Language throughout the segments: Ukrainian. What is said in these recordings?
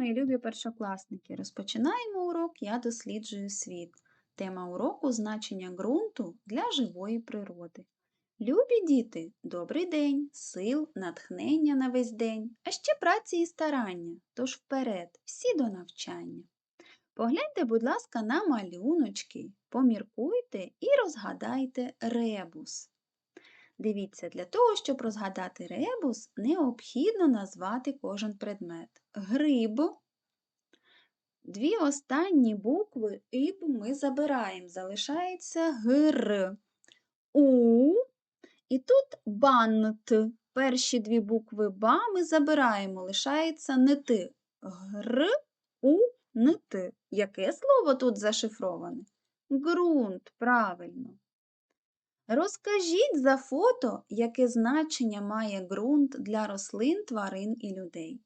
мої любі першокласники! Розпочинаємо урок Я досліджую світ. Тема уроку значення ґрунту для живої природи. Любі діти, добрий день, сил, натхнення на весь день, а ще праці і старання. Тож вперед, всі до навчання. Погляньте, будь ласка, на малюночки, поміркуйте і розгадайте ребус. Дивіться, для того, щоб розгадати ребус, необхідно назвати кожен предмет. Гриб. Дві останні букви іб ми забираємо. Залишається гр. У. І тут бант. Перші дві букви ба ми забираємо, лишається нити. Гр, у, нити. Яке слово тут зашифроване? Ґрунт, правильно. Розкажіть за фото, яке значення має ґрунт для рослин, тварин і людей.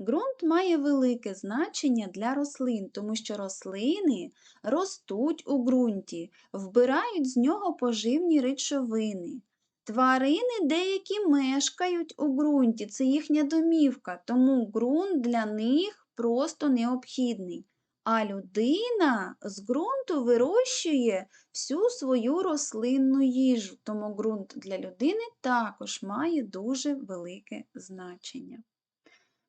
Ґрунт має велике значення для рослин, тому що рослини ростуть у ґрунті, вбирають з нього поживні речовини. Тварини деякі мешкають у ґрунті, це їхня домівка, тому ґрунт для них просто необхідний. А людина з ґрунту вирощує всю свою рослинну їжу, тому ґрунт для людини також має дуже велике значення.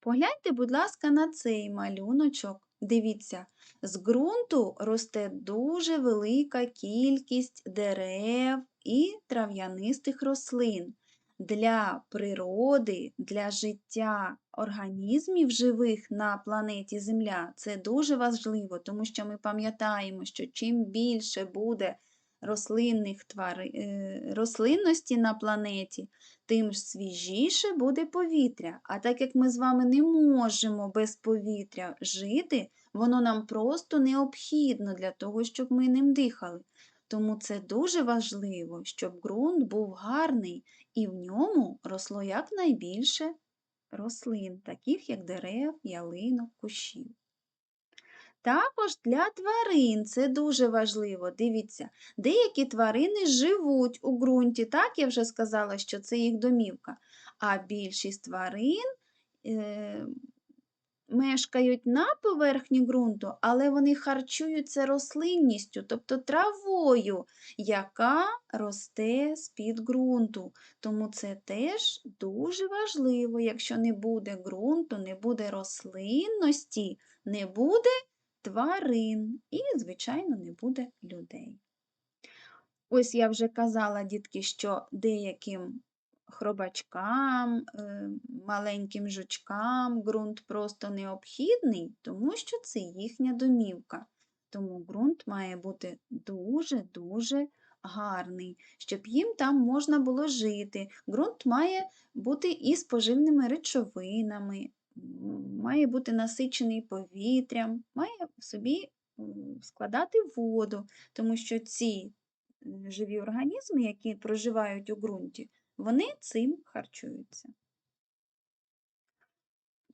Погляньте, будь ласка, на цей малюночок. Дивіться, з ґрунту росте дуже велика кількість дерев і трав'янистих рослин для природи, для життя організмів живих на планеті Земля це дуже важливо, тому що ми пам'ятаємо, що чим більше буде рослинних твари... Е, рослинності на планеті, тим свіжіше буде повітря. А так як ми з вами не можемо без повітря жити, воно нам просто необхідно для того, щоб ми ним дихали. Тому це дуже важливо, щоб ґрунт був гарний і в ньому росло якнайбільше рослин, таких як дерев, ялинок, кущів. Також для тварин це дуже важливо. Дивіться, деякі тварини живуть у ґрунті, так я вже сказала, що це їх домівка, а більшість тварин е, мешкають на поверхні ґрунту, але вони харчуються рослинністю, тобто травою, яка росте з-під ґрунту. Тому це теж дуже важливо. Якщо не буде ґрунту, не буде рослинності, не буде тварин і, звичайно, не буде людей. Ось я вже казала, дітки, що деяким хробачкам, е, маленьким жучкам ґрунт просто необхідний, тому що це їхня домівка. Тому ґрунт має бути дуже-дуже гарний, щоб їм там можна було жити. Ґрунт має бути і з поживними речовинами, має бути насичений повітрям, має собі складати воду, тому що ці живі організми, які проживають у ґрунті, вони цим харчуються.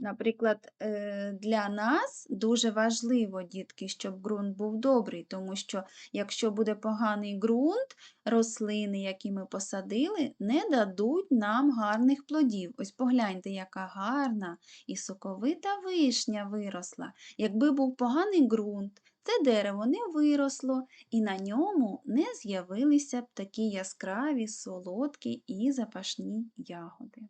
Наприклад, е, для нас дуже важливо, дітки, щоб ґрунт був добрий, тому що якщо буде поганий ґрунт, рослини, які ми посадили, не дадуть нам гарних плодів. Ось погляньте, яка гарна і соковита вишня виросла. Якби був поганий ґрунт, це дерево не виросло, і на ньому не з'явилися б такі яскраві, солодкі і запашні ягоди.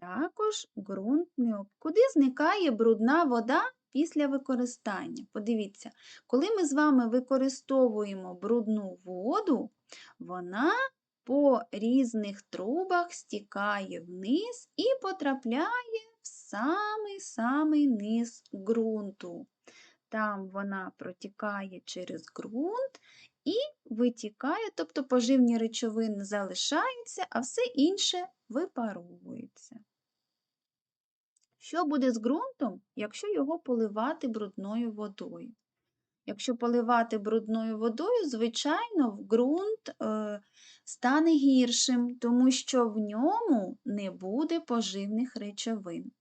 Також ґрунт не. Куди зникає брудна вода після використання? Подивіться, коли ми з вами використовуємо брудну воду, вона по різних трубах стікає вниз і потрапляє в самий-самий низ ґрунту. Там вона протікає через ґрунт і витікає, тобто поживні речовини залишаються, а все інше випаровується. Що буде з ґрунтом, якщо його поливати брудною водою? Якщо поливати брудною водою, звичайно, ґрунт е, стане гіршим, тому що в ньому не буде поживних речовин.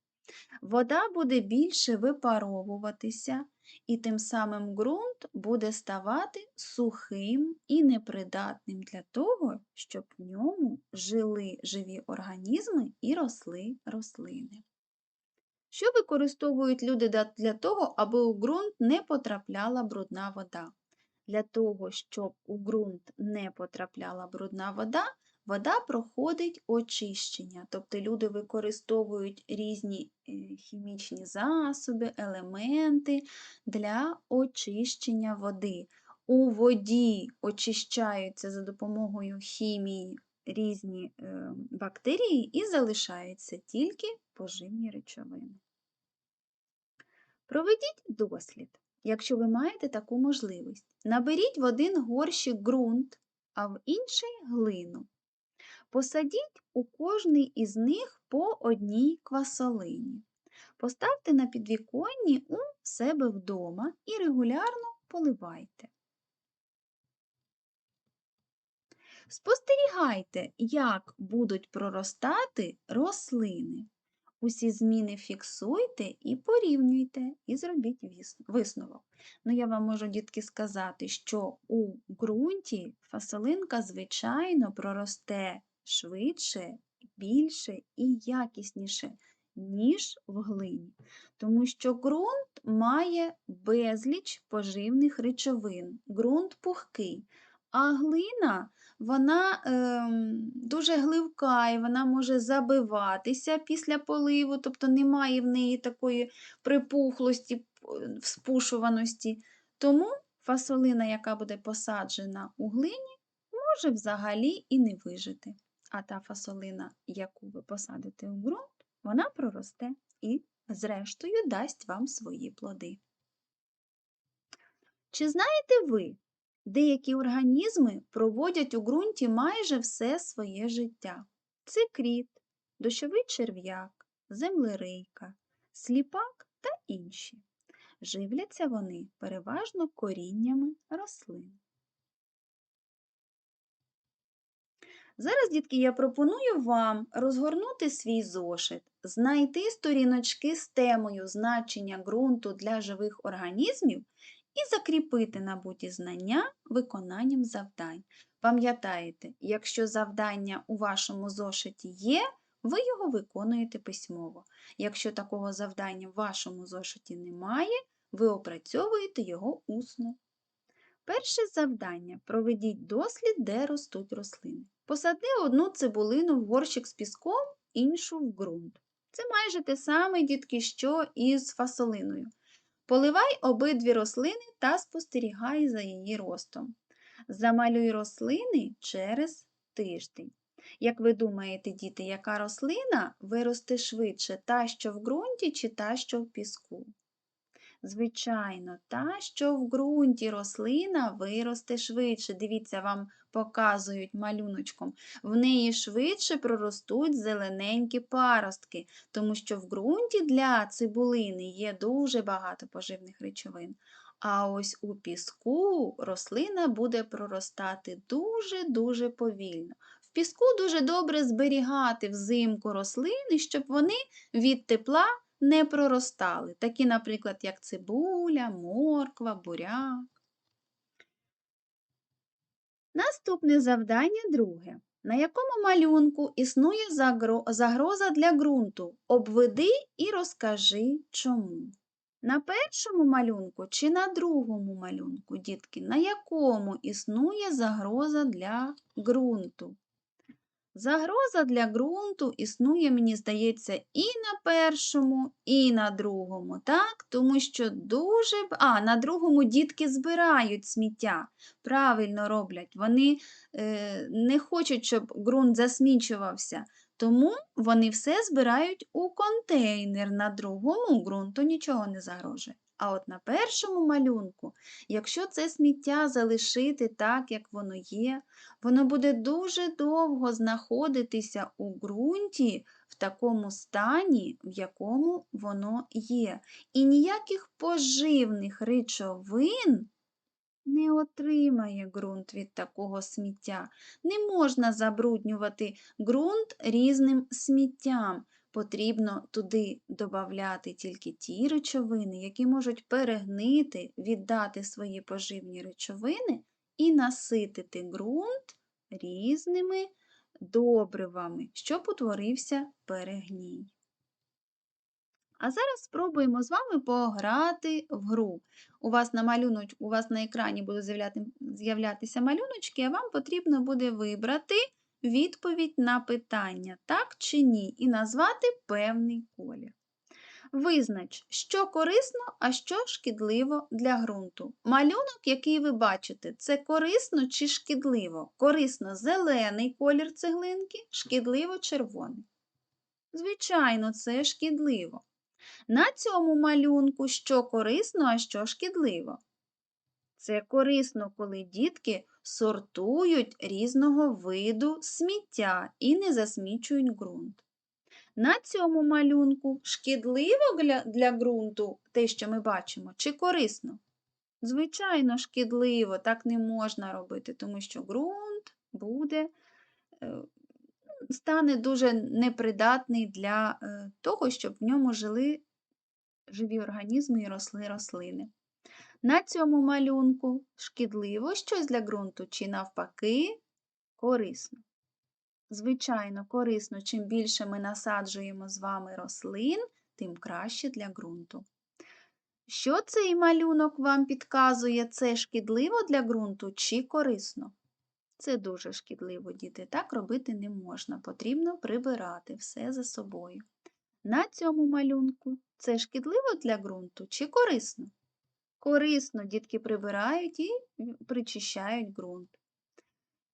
Вода буде більше випаровуватися, і тим самим ґрунт буде ставати сухим і непридатним для того, щоб в ньому жили живі організми і росли рослини. Що використовують люди для того, аби у ґрунт не потрапляла брудна вода? Для того, щоб у ґрунт не потрапляла брудна вода, вода проходить очищення. Тобто люди використовують різні е, хімічні засоби, елементи для очищення води. У воді очищаються за допомогою хімії різні е, бактерії і залишаються тільки поживні речовини. Проведіть дослід, якщо ви маєте таку можливість. Наберіть в один горщик ґрунт, а в інший глину. Посадіть у кожний із них по одній квасолині. Поставте на підвіконні у себе вдома і регулярно поливайте. Спостерігайте, як будуть проростати рослини. Усі зміни фіксуйте і порівнюйте, і зробіть висновок. Ну, я вам можу, дітки, сказати, що у ґрунті фасолинка, звичайно, проросте швидше, більше і якісніше, ніж в глині. Тому що ґрунт має безліч поживних речовин, ґрунт пухкий, а глина вона ем, дуже гливка і вона може забиватися після поливу, тобто немає в неї такої припухлості, вспушуваності. Тому фасолина, яка буде посаджена у глині, може взагалі і не вижити. А та фасолина, яку ви посадите у ґрунт, вона проросте і, зрештою, дасть вам свої плоди. Чи знаєте ви, Деякі організми проводять у ґрунті майже все своє життя. Це кріт, дощовий черв'як, землерийка, сліпак та інші. Живляться вони переважно коріннями рослин. Зараз, дітки, я пропоную вам розгорнути свій зошит, знайти сторіночки з темою значення ґрунту для живих організмів і закріпити набуті знання виконанням завдань. Пам'ятаєте, якщо завдання у вашому зошиті є, ви його виконуєте письмово. Якщо такого завдання в вашому зошиті немає, ви опрацьовуєте його усно. Перше завдання проведіть дослід, де ростуть рослини. Посади одну цибулину в горщик з піском, іншу в ґрунт. Це майже те саме, дітки, що і з фасолиною. Поливай обидві рослини та спостерігай за її ростом. Замалюй рослини через тиждень. Як ви думаєте, діти, яка рослина виросте швидше, та, що в ґрунті, чи та, що в піску? Звичайно, та, що в ґрунті рослина виросте швидше. Дивіться, вам показують малюночком. В неї швидше проростуть зелененькі паростки, тому що в ґрунті для цибулини є дуже багато поживних речовин. А ось у піску рослина буде проростати дуже-дуже повільно. В піску дуже добре зберігати взимку рослини, щоб вони від тепла не проростали, такі, наприклад, як цибуля, морква, буряк. Наступне завдання друге. На якому малюнку існує загроза для ґрунту? Обведи і розкажи чому. На першому малюнку чи на другому малюнку, дітки, на якому існує загроза для ґрунту? Загроза для ґрунту існує, мені здається, і на першому, і на другому, так? Тому що дуже. А, на другому дітки збирають сміття. Правильно роблять. Вони е, не хочуть, щоб ґрунт засмічувався. Тому вони все збирають у контейнер. На другому ґрунту нічого не загрожує. А от на першому малюнку, якщо це сміття залишити так, як воно є, воно буде дуже довго знаходитися у ґрунті в такому стані, в якому воно є. І ніяких поживних речовин не отримає ґрунт від такого сміття. Не можна забруднювати ґрунт різним сміттям. Потрібно туди додати тільки ті речовини, які можуть перегнити, віддати свої поживні речовини і наситити ґрунт різними добривами, щоб утворився перегній. А зараз спробуємо з вами пограти в гру. У вас на малюноч... у вас на екрані будуть з'являти... з'являтися малюночки, а вам потрібно буде вибрати відповідь на питання, так чи ні, і назвати певний колір. Визнач, що корисно, а що шкідливо для ґрунту. Малюнок, який ви бачите, це корисно чи шкідливо? Корисно зелений колір цеглинки, шкідливо червоний. Звичайно, це шкідливо. На цьому малюнку що корисно, а що шкідливо. Це корисно, коли дітки сортують різного виду сміття і не засмічують ґрунт. На цьому малюнку шкідливо для, для ґрунту те, що ми бачимо, чи корисно? Звичайно, шкідливо, так не можна робити, тому що ґрунт буде, е, стане дуже непридатний для е, того, щоб в ньому жили живі організми і росли рослини. На цьому малюнку шкідливо щось для ґрунту чи навпаки корисно. Звичайно, корисно, чим більше ми насаджуємо з вами рослин, тим краще для ґрунту. Що цей малюнок вам підказує, це шкідливо для ґрунту чи корисно? Це дуже шкідливо, діти. Так робити не можна. Потрібно прибирати все за собою. На цьому малюнку це шкідливо для ґрунту чи корисно? Корисно дітки прибирають і причищають ґрунт.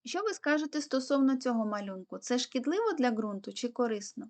Що ви скажете стосовно цього малюнку? Це шкідливо для ґрунту чи корисно?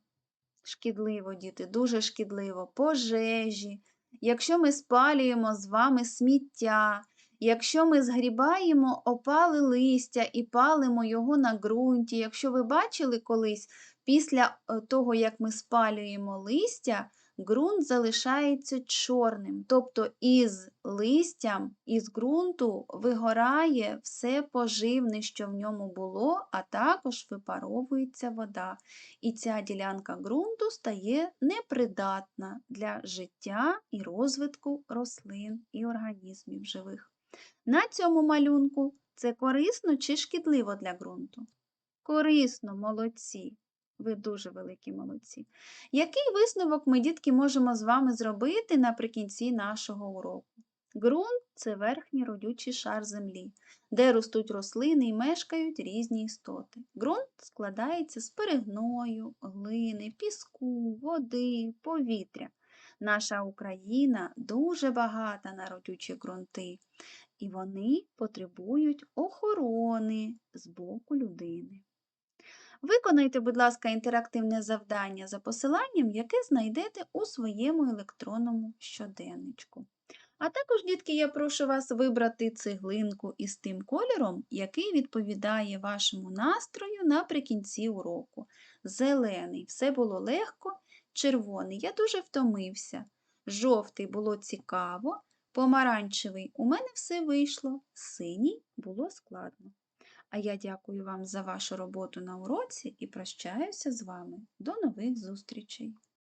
Шкідливо, діти, дуже шкідливо. Пожежі. Якщо ми спалюємо з вами сміття, якщо ми згрібаємо опали листя і палимо його на ґрунті, якщо ви бачили колись, після е, того, як ми спалюємо листя, ґрунт залишається чорним, тобто із листям, із ґрунту вигорає все поживне, що в ньому було, а також випаровується вода. І ця ділянка ґрунту стає непридатна для життя і розвитку рослин і організмів живих. На цьому малюнку це корисно чи шкідливо для ґрунту? Корисно, молодці. Ви дуже великі молодці. Який висновок ми, дітки, можемо з вами зробити наприкінці нашого уроку? Ґрунт це верхній родючий шар землі, де ростуть рослини і мешкають різні істоти. Ґрунт складається з перегною, глини, піску, води, повітря. Наша Україна дуже багата на родючі ґрунти, і вони потребують охорони з боку людини. Виконайте, будь ласка, інтерактивне завдання за посиланням, яке знайдете у своєму електронному щоденничку. А також, дітки, я прошу вас вибрати цеглинку із тим кольором, який відповідає вашому настрою наприкінці уроку. Зелений все було легко, червоний я дуже втомився. Жовтий було цікаво, помаранчевий у мене все вийшло, синій було складно. А я дякую вам за вашу роботу на уроці і прощаюся з вами. До нових зустрічей!